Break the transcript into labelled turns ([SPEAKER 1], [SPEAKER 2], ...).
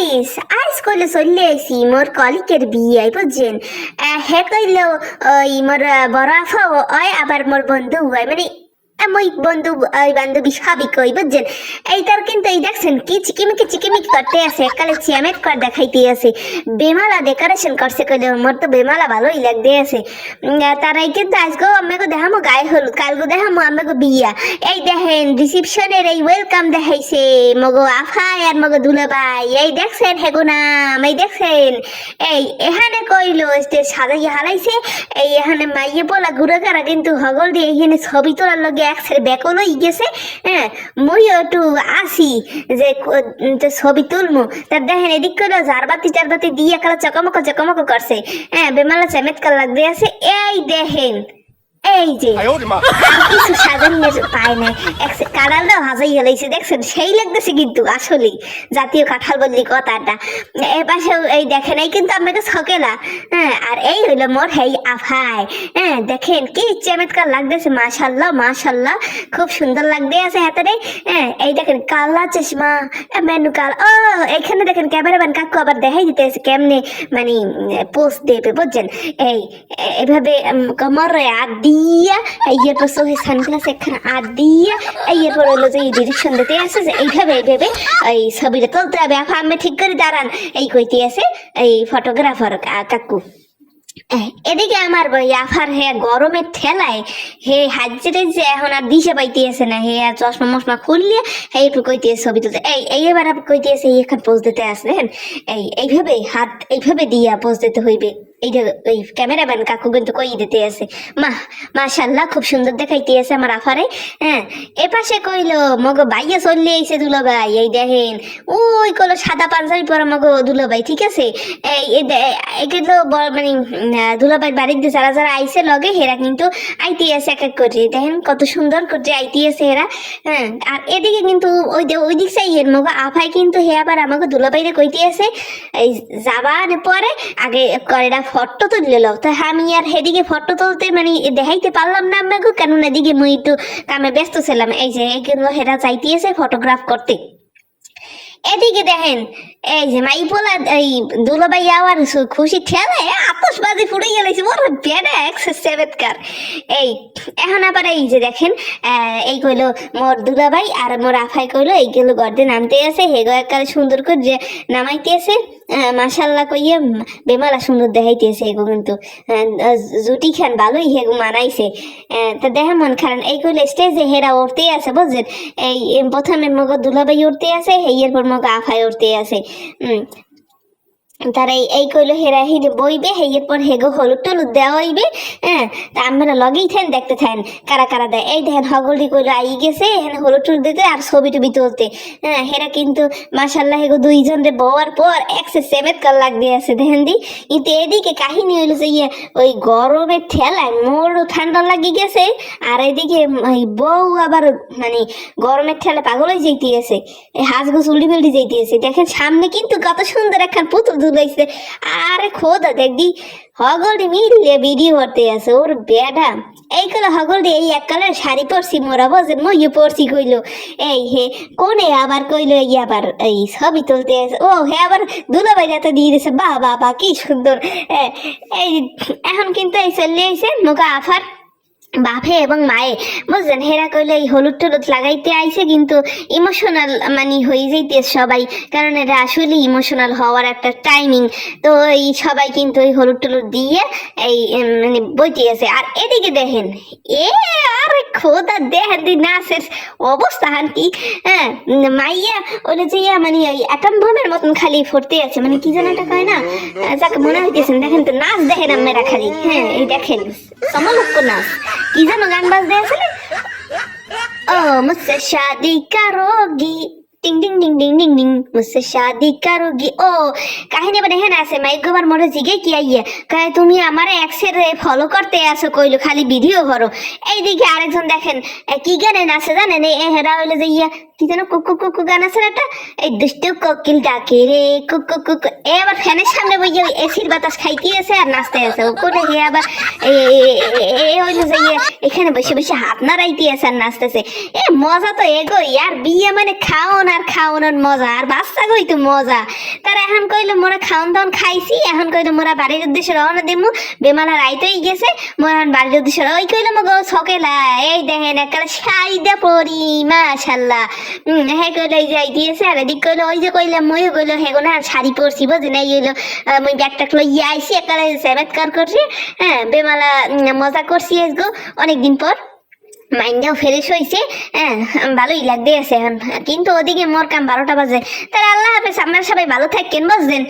[SPEAKER 1] Guys আজ কইলে চললে আইছি মোর কলিকের বিয়ে বুঝছেন হে কইল ওই মোর বড় আফা ওই আবার মোর বন্ধু মানে আহ, মই বন্ধু ওই বান্ধবী সবই কই বুঝছেন? এইটার কিন্তু এই দেখছেন কি চিকিমিকি চিকিমিকি করতে আছে একালে চিয়ামেট কর দেখাইতে আছে। বেমালা ডেকোরেশন করছে কইলে মোর তো বেমালা ভালোই লাগতে আছে। তারাই কিন্তু আজকেও আমাকে দেখামো গায়ে হলুদ কালকে দেখামো আমাকে বিয়া। এই দেখেন রিসিপশনের এই ওয়েলকাম দেখাইছে মগো আফাই আর মগো দুলাভাই। এই দেখছেন হেগো নাম এই দেখছেন। এই এখানে কইলো স্টেজ সাজাই হারাইছে। এই এখানে মাইয়ে বলা ঘুরে কারা কিন্তু হগল দিয়ে এখানে ছবি তোলার লগে একসের ব্যাকলও গেছে হ্যাঁ মইও একটু আসি যে ছবি তুলমু। তার দেখেন, এদিক করে ঝাড়বাতি চারবাতি দিয়ে কালা চকমক চকমক করছে। হ্যাঁ বেমালা চমৎকার লাগতে আছে। এই দেখেন এই যে। কিছু সাজানের পায় দেখছেন? সেই লাগতেছে কিন্তু আসলেই। জাতীয় কাঁঠাল বললি কথাটা। এ পাশে এই দেখেন এই কিন্তু আমাকে হ্যাঁ আর এই হইল মোর হেই হ্যাঁ দেখেন কি লাগতেছে। মাশাল্লাহ মাশাল্লাহ। খুব সুন্দর লাগতে আছে হাতে হ্যাঁ এই দেখেন কালা চশমা মেনু কাল ও এখানে দেখেন ক্যামেরাম্যান কাকু আবার দেখাই দিতেছে কেমনে মানে পোস্ট দেবে বুঝছেন? এই এভাবে কমরে আদি ঠিক করে দাঁড়ান এই কইতে আছে এই ফটোগ্রাফার কাকু এদিকে আমার আফার হে গরমের ঠেলায়, হে হাজিরে যে এখন আর দিশে পাইতে আছে না, হে আর চশমা মশমা খুললে হে একটু কইতে আছে ছবি তুলতে। এই এই এবার আপনি কইতে আছে এখন পোজ দিতে আসলেন এই এইভাবে হাত এইভাবে দিয়া পোজ দিতে হইবে। এই ওই ক্যামেরাম্যান কাকু কিন্তু কই দিতে আছে। মা মাশাল্লাহ খুব সুন্দর দেখাইতে আছে আমার আফারে। হ্যাঁ কইলো চললে দুলো ভাই এই দেখেন। ওই সাদা পাঞ্জাবি পরা দুলো ভাই ঠিক আছে? এই মানে দুলাভাই বাড়ির দিয়ে যারা যারা লগে, হেরা কিন্তু আইটি আছে এক এক করে। দেখেন কত সুন্দর করে আইটি আছে হেরা। হ্যাঁ আর এদিকে কিন্তু ওই ওই দিক সাই এর মগো আফাই কিন্তু হে আবার আমাকে দুলাভাইরে কইতে আছে, এই যাবার পরে আগে করেটা ফটো তুললে লো তো আমি আর হেদিকে ফটো তুলতে মানে দেখাইতে পারলাম না আমাকে কেন এদিকে মুই একটু কামে ব্যস্ত ছিলাম। এই যে কিন্তু হেরা চাইতে আছে ফটোগ্রাফ করতে। এদিকে দেখেন, এই যে মাই পোলা এই দুলাভাই আওয়ার খুশি ঠেলে আতসবাজি ফুটে গেলেছে বড় বেড়ে। এই, এখন আবার এই যে দেখেন এই কইলো মোর আর মোর আফাই কইলো গর্দে নামতে আছে। সুন্দর করে যে নামাইতে আছে মাসাল্লাহ কইয়ে বেমালা সুন্দর এগো কিন্তু জুটি খান ভালোই হেগো মানাইছে। তা দেখা মন খান এই কইলে স্টেজে হেরা উঠতে আছে, বুঝছেন? এই প্রথমে মগ দুলাভাই উঠতে আছে হেয়ের পর মগ আফাই উঠতে আছে। তারা এই কইলো, হেরা হিরে বইবে হেয়ের পর হেগো হলুদ টলুদ দেওয়া হইবে হ্যাঁ তা আমরা লগেই থাকেন দেখতে থাকেন কারা কারা দেয়। এই দেখেন, হগলটি কইলো, আই গেছে, এখানে হলুদ টলুদ দিতে আর ছবি টবি তুলতে। হ্যাঁ হেরা কিন্তু মাসাল্লাহ হেগো দুইজন রে বওয়ার পর একসে সেমেত কাল লাগ দিয়ে আছে, দেখেন দি। কিন্তু এদিকে কাহিনী হইল যে ইয়ে ওই গরমের ঠেলায় মোরও ঠান্ডা লাগি গেছে, আর এদিকে ওই বউ আবার মানে গরমের ঠেলে পাগল হয়ে যাইতে গেছে। হাঁস গোছ উল্টি পাল্টি যাইতে আছে দেখেন, সামনে কিন্তু কত সুন্দর একখান পুতুল ধুলাইছে আরে খোদা, দেখবি আছে, ওর বেডা এই এই এক শাড়ি পরছি, মোরা বোঝেন মই পরছি কইলো। এই হে, কোনে আবার কইলো এই আবার, এই ছবি তুলতে ও হে, আবার দুলাভাই যাতে দিয়ে বাহ বাহ বাহ, কি সুন্দর। এই, এখন কিন্তু এই চলে আইছে মোকা আফার। বাপে এবং মায়ে। বুঝলেন, হেরা কইলে, এই হলুদ টলুদ লাগাইতে আইছে কিন্তু ইমোশনাল মানে হয়ে যাইতে সবাই। কারণ এটা আসলে ইমোশনাল হওয়ার একটা টাইমিং তো এই সবাই কিন্তু ওই হলুদ টলুদ দিয়ে এই মানে বইতে আছে। আর এদিকে দেখেন, এ আরে খোদা দেখেন দি নাচের অবস্থা হান কি হ্যাঁ মাইয়া ওলে যে মানে ওই অ্যাটম বোমের মতন খালি ফুটতে আছে। মানে কি যেন এটা কয় না, যাকে মনে হইতেছেন দেখেন তো, নাচ দেখেন আমরা খালি। হ্যাঁ এই দেখেন, সমলক্ষ নাচ। इधर मकान बस दे मुझसे शादी करोगी। टिंग टिंग टिंग टिंग टिंग टिंग मुझसे शादी करोगी ও কাহিনী মানে হ্যাঁ আছে মাইক গোবার মনে জিগে কি আইয়া কয় তুমি আমারে এক্সের ফলো করতে আসো কইলো খালি ভিডিও করো এইদিকে আরেকজন দেখেন এ, কি গানে নাচে জানেন এই এ হেরা হইলো যে ইয়া কি যেন কুকু কুকু গান আছে না একটা এই দুষ্টু কোকিল ডাকে রে কুকু কুকু এ আবার ফ্যানের সামনে বইয়ে ওই এসির বাতাস খাইতে আছে আর নাচতে আছে ও করে হে আবার এ এ- এ- এ হইলো যে ইয়ে এখানে বসে বসে হাত নাড়াইতে আছে আর নাচতেছে এ মজা তো এগো ইয়ার বিয়ে মানে খাওন আর খাওয়ানোর মজা, আর বাচ্চা কইতো মজা? তারা এখন কইলো, মোরা খাওন দাওন খাইছি। এখন কইলো, মোরা বাড়ির উদ্দেশ্যে রওনা দিমু। বেমালা রাইতেই গেছে, মোরা বাড়ির উদ্দেশ্যে ওই কইলো, মগো সকেলা, এই দেখেন একটা শাড়ি দে পরি, মাশাল্লাহ। হ্যাঁ কইলো, এই যাই দিয়েছে। আর এদিক কইলো, ওই যে কইলাম মই কইলো হ্যাঁ গো, না, শাড়ি পরছি বুঝি না হইল মুই ব্যাগটা লইয়া আইসি একালে সেবেতকার করছি। হ্যাঁ বেমালা মজা করছি আজগো। অনেকদিন পর মাইন্ডটাও ফ্রেশ হয়েছে হ্যাঁ ভালোই লাগতে আছে। এখন কিন্তু ওদিকে মোর কাম বারোটা বাজে। তাহলে আল্লাহ হাফেজ আপনার সবাই ভালো থাকেন বুঝলেন